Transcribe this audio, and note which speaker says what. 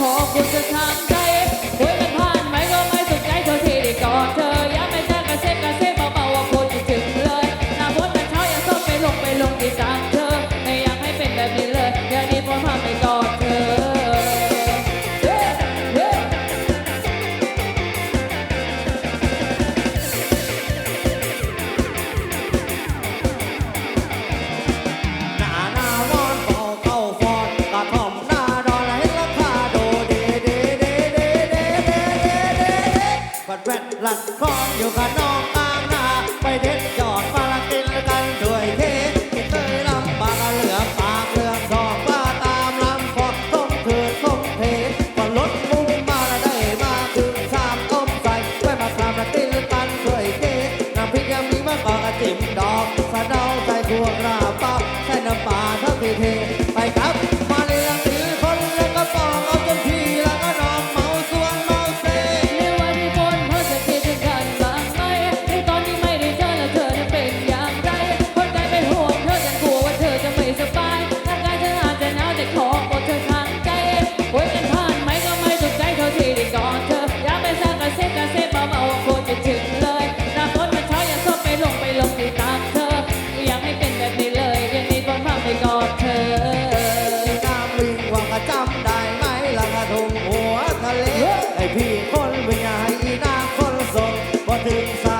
Speaker 1: ขอบคุณจะทำได้ ให้พี่
Speaker 2: คนวิญญาณอีนาคนส่งพอถึงส